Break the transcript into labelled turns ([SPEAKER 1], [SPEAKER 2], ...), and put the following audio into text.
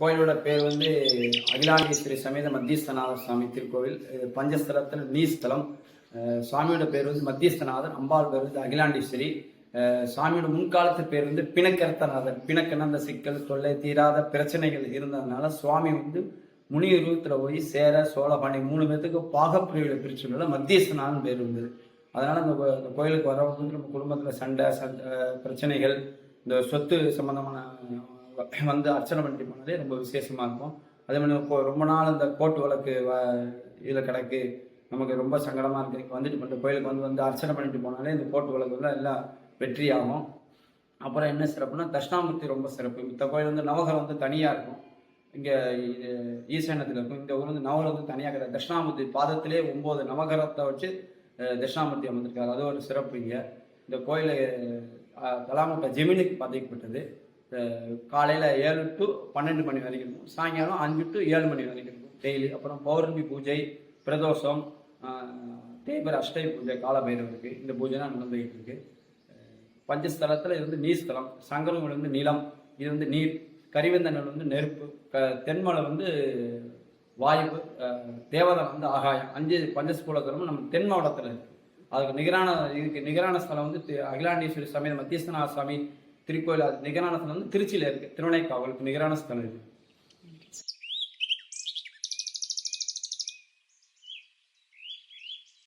[SPEAKER 1] கோயிலோட பேர் வந்து அகிலாண்டேஸ்வரி சமேத மத்தியஸ்தநாத சுவாமி திருக்கோவில். இது பஞ்சஸ்தலத்தில் நீஸ்தலம் சுவாமியோட பேர் வந்து மத்தியஸ்தநாதன் அம்பாள் பேர் வந்து அகிலாண்டேஸ்வரி. சுவாமியோட முன்காலத்து பேர் வந்து பிணக்கர்த்தநாதன் பிணக்கனந்த சிக்கல் தொல்லை தீராத பிரச்சனைகள் இருந்ததுனால சுவாமி வந்து முனியுருவத்துல போய் சேர சோழபாண்டி மூணு பேர்த்துக்கு பாகப்பிரிவில் பிரிச்சுள்ள மத்தியஸ்தநாதன் பேர் இருந்தது. அதனால அந்த கோ- அந்த கோயிலுக்கு வரவங்க நம்ம குடும்பத்தில் சண்டை சண்டை பிரச்சனைகள் இந்த சொத்து சம்பந்தமான வந்து அர்ச்சனை பண்ணிட்டு போனதே ரொம்ப விசேஷமாக இருக்கும். அதே மாதிரி இப்போ ரொம்ப நாள் இந்த கோர்ட்டு வழக்கு வ- கிடக்கு. நமக்கு ரொம்ப சங்கடமாக இருக்குது இங்கே வந்துட்டு இந்த கோயிலுக்கு வந்து வந்து அர்ச்சனை பண்ணிட்டு போனாலே இந்த கோர்ட்டு வந்து எல்லாம் வெற்றியாகும். அப்புறம் என்ன சிறப்புனா தட்சிணாமூர்த்தி ரொம்ப சிறப்பு. இந்த கோயில் வந்து நவகரம் வந்து தனியாக இருக்கும். இங்கே இது ஈசானத்தில் இருக்கும். இந்த ஊர் வந்து நவகரம் வந்து தனியாக கிடையாது. தட்சிணாமூர்த்தி பாதத்திலே ஒம்பது நவகரத்தை வச்சு தட்சிணாமூர்த்தி அமர்ந்திருக்காரு. அது ஒரு சிறப்பு இங்கே. இந்த கோயில் கலாமட்ட ஜெமினுக்கு பதிக்கப்பட்டது. காலையில் ஏழு டு பன்னெண்டு மணி வரைக்கும் இருக்கும் சாயங்காலம் அஞ்சு டு ஏழு மணி வரைக்கும் இருக்கும் டெய்லி. அப்புறம் பௌர்ணமி பூஜை பிரதோஷம் அஹ், அஷ்டமி பூஜை காலபைரவருக்கு இந்த பூஜைலாம் நடந்துகிட்டு இருக்கு. பஞ்சஸ்தலத்தில் இது வந்து நீஸ்தலம் சங்கரங்கள் வந்து நிலம் இது வந்து நீர் கரிவந்தனல் வந்து நெருப்பு க தென்மலை வந்து வாயு தேவதை தேவதம் வந்து ஆகாயம் அஞ்சு பஞ்சஸ்கூலத்தலமும் நம்ம தென் மாவட்டத்தில் இருக்குது அதுக்கு நிகரான இதுக்கு நிகரான ஸ்தலம் வந்து அகிலாண்டீஸ்வரி சுவாமி மத்தியஸ்தநாத சுவாமி திருக்கோயில் நிகரான ஸ்தலம் வந்து திருச்சியில் இருக்குது திருவனைக்காவலுக்கு நிகரான ஸ்தலம் இருக்குது